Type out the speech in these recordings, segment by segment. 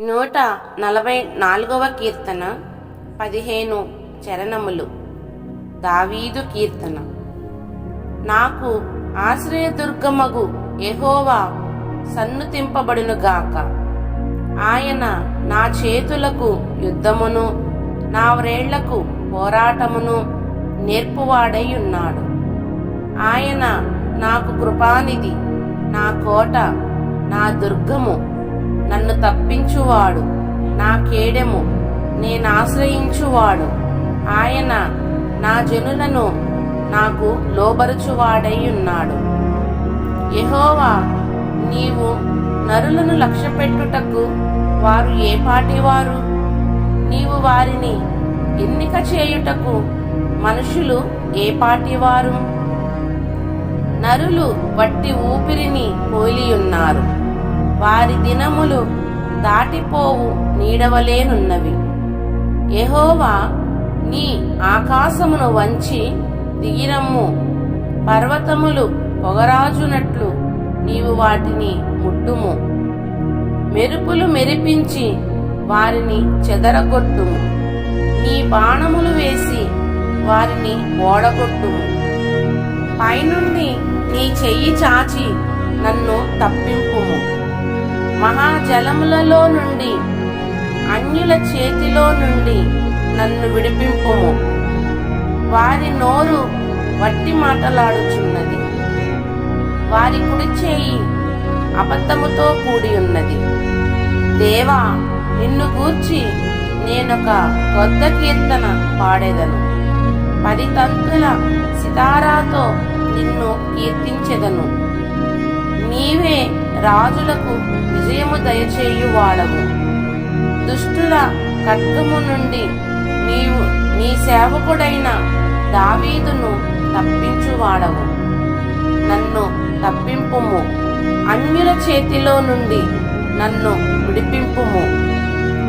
నూట నలభై నాలుగవ కీర్తన పదిహేను చరణములు. దావీదు కీర్తన. నాకు ఆశ్రయదుర్గమగు ఎహోవా సన్నుతింపబడునుగాక ఆయన నా చేతులకు యుద్ధమును నా వ్రేళ్ళకు పోరాటమును నేర్పువాడై ఉన్నాడు ఆయన నాకు కృపానిధి నా కోట నా దుర్గము. నన్ను తప్పించువాడు. నా కేడెము నేనాశ్రయించువాడు ఆయన నా జనులను నాకు లోబరుచువాడై ఉన్నాడు యెహోవా నీవు నరులను లక్ష్యపెట్టుటకు వారు ఏ పాటివారు? నీవు వారిని ఎన్నిక చేయుటకు మనుషులు ఏ పాటివారు? నరులు వట్టి ఊపిరిని పోలియున్నారు. వారి దినములు దాటిపోవు నీడవలేనున్నవి. ఎహోవా నీ ఆకాశమును వంచి దిగిరమ్ము. పర్వతములు పొగరాజునట్లు నీవు వాటిని ముట్టుము. మెరుపులు మెరిపించి వారిని చెదరగొట్టుము. నీ బాణములు వేసి వారిని ఓడగొట్టుము. పైనుండి నీ చెయ్యి చాచి నన్ను మహాజలములలో నుండి అన్యుల చేతిలో నుండి నన్ను విడిపింపుము. వారి నోరు వట్టి మాటలాడుచున్నది. వారి కుడి చేయి అబద్ధముతో కూడి ఉన్నది దేవా నిన్ను గూర్చి నేనొక కొత్త కీర్తన పాడేదను. పది తంతుల సితారాతో నిన్ను కీర్తించెదను. నీవే రాజులకు విజయము దయచేయువాడవు దుష్టుల ఖడ్గము నుండి నీవు నీ సేవకుడైన దావీదును తప్పించువాడవు నన్ను తప్పింపుము. అన్యుల చేతిలో నుండి నన్ను విడిపింపుము.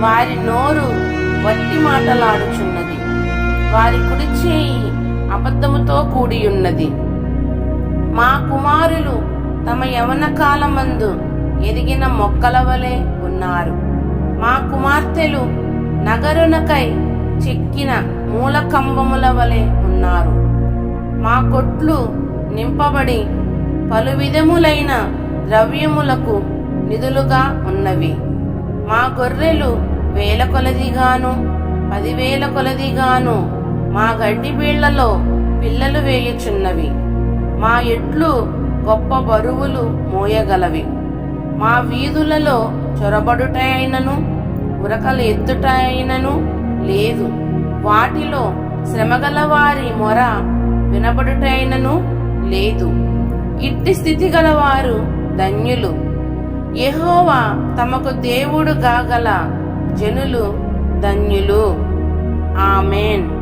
వారి నోరు వట్టి మాటలాడుచున్నది. వారి కుడి చేయి అబద్ధముతో కూడియున్నది. మా కుమారులు తమ యవన కాలమందు ఎదిగిన మొక్కల వలె ఉన్నారు. మా కుమార్తెలు నగరునకై చెక్కిన మూలకంబముల వలె ఉన్నారు. మా కొట్లు నింపబడి పలు విధములైన ద్రవ్యములకు నిధులుగా ఉన్నవి. మా గొర్రెలు వేల కొలదిగాను పదివేల కొలదిగాను మా గడ్డి బీళ్ళలో పిల్లలు వేయుచున్నవి. మా ఎడ్లు గొప్ప బరువులు మోయగలవి. మా వీధులలో చొరబడుటైనను ఉరకలు ఎత్తుటైనను లేదు. వాటిలో శ్రమగల వారి మొర వినబడుటైనను లేదు. ఇట్టి స్థితి గలవారు ధన్యులు. యహోవా తమకు దేవుడు గాగల జనులు ధన్యులు. ఆమెన్.